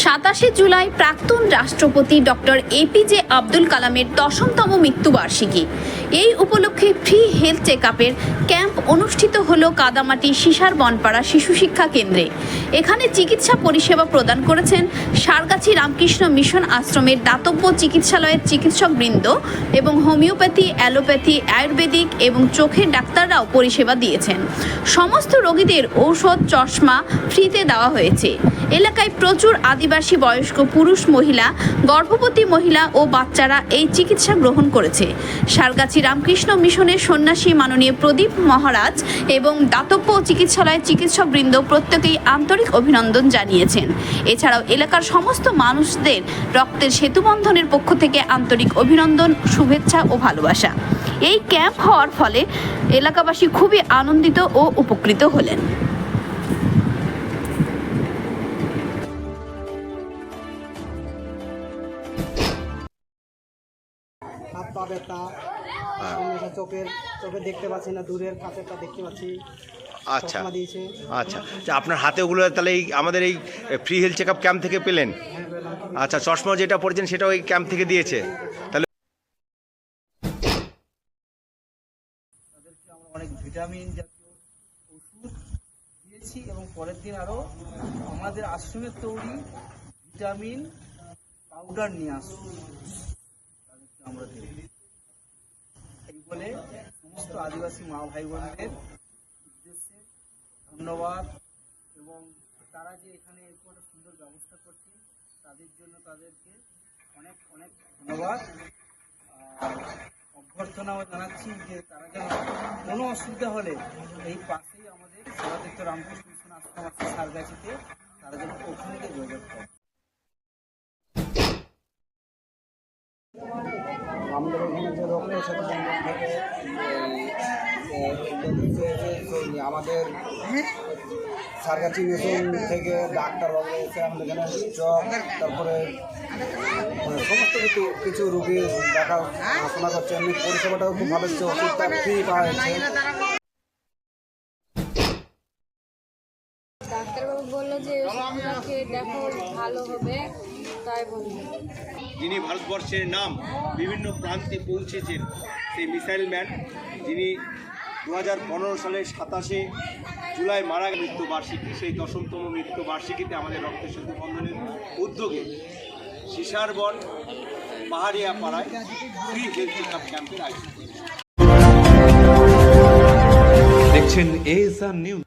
সাতাশে জুলাই প্রাক্তন রাষ্ট্রপতি ডক্টর এপিজে আব্দুল কালামের দশমতম মৃত্যুবার্ষিকী। এই উপলক্ষে ফ্রি হেলথ চেক আপের ক্যাম্প অনুষ্ঠিত হলো কাদামাটি সিসার বনপাড়া শিশু শিক্ষা কেন্দ্রে। এখানে চিকিৎসা পরিষেবা প্রদান করেছেন সারগাছি রামকৃষ্ণ মিশন আশ্রমের দাতব্য চিকিৎসালয়ের চিকিৎসকবৃন্দ এবং হোমিওপ্যাথি, অ্যালোপ্যাথি, আয়ুর্বেদিক এবং চোখের ডাক্তাররাও পরিষেবা দিয়েছেন। সমস্ত রোগীদের ঔষধ, চশমা ফ্রিতে দেওয়া হয়েছে। এলাকায় প্রচুর আদিবাসী, বয়স্ক, পুরুষ মহিলা, গর্ভবতী মহিলা ও বাচ্চারা এই চিকিৎসা গ্রহণ করেছে। সারগাছি রামকৃষ্ণ মিশনের সন্ন্যাসী মাননীয় প্রদীপ মহারাজ এবং দাতব্য চিকিৎসালয়ের চিকিৎসকবৃন্দ প্রত্যেকেই আন্তরিক অভিনন্দন জানিয়েছেন। এছাড়াও এলাকার সমস্ত মানুষদের রক্তের সেতুবন্ধনের পক্ষ থেকে আন্তরিক অভিনন্দন, শুভেচ্ছা ও ভালোবাসা। এই ক্যাম্প হওয়ার ফলে এলাকাবাসী খুবই আনন্দিত ও উপকৃত হলেন। হাত পা ব্যথা চোখের চোখে দেখতে পাচ্ছি না দূরের কাছেরটা দেখতে পাচ্ছি। আচ্ছা। দিয়েছে। আচ্ছা। আচ্ছা, আপনার হাতে ওগুলো তাহলে এই আমাদের এই free health check up camp থেকে পেলেন? হ্যাঁ আচ্ছা চশমা যেটা পড়েছেন সেটা ওই ক্যাম্প থেকে দিয়েছে। তাহলে অনেক ভিটামিন জাতীয় ওষুধ দিয়েছি এবং পরের দিন আরও আমাদের আশ্রমের তৈরি ভিটামিন পাউডার নিয়ে আসব তাদেরকে আমরা দেব এই বলে সমস্ত আদিবাসী মা ভাই বোনদের উদ্দেশ্যে ধন্যবাদ এবং তারা যে এখানে একটা সুন্দর ব্যবস্থা করছে, তাদের জন্য তাদেরকে অনেক অনেক ধন্যবাদ। অভ্যর্থনাও জানাচ্ছি যে তারা যেন কোনো অসুবিধা হলে এই পাশেই আমাদের সেবাদিত্য রামকৃষ্ণ মিশন আশ্রম আছে সারগাছিতে, তারা যেন ওখানে গিয়ে যোগাযোগ করে। আমাদের সারগাছি মিশন থেকে ডাক্তারবাবু এসে আমাদের এখানে চক তারপরে মানে সমস্ত কিছু কিছু রুগী দেখা শোনা করছে, এমনি পরিষেবাটাও খুব ভালো হচ্ছে, ওষুধটা ফ্রি পাওয়া যাচ্ছে। ডাক্তারবাবু বলল যে দেখো, ভালো হবে। যিনি ভারতবর্ষের নাম বিভিন্ন প্রান্তে পৌঁছেছেন সেই মিসাইল ম্যান যিনি দু হাজার পনেরো সালের সাতাশে জুলাই মারা মৃত্যুবার্ষিকী সেই দশমতম মৃত্যুবার্ষিকীতে আমাদের রক্ত সেতু বন্ধনের উদ্যোগে সিসারবন পাহাড়িয়া পাড়ায় ফ্রি হেলথ চেক আপ ক্যাম্পের আয়োজন। দেখছেন এএসআর নিউজ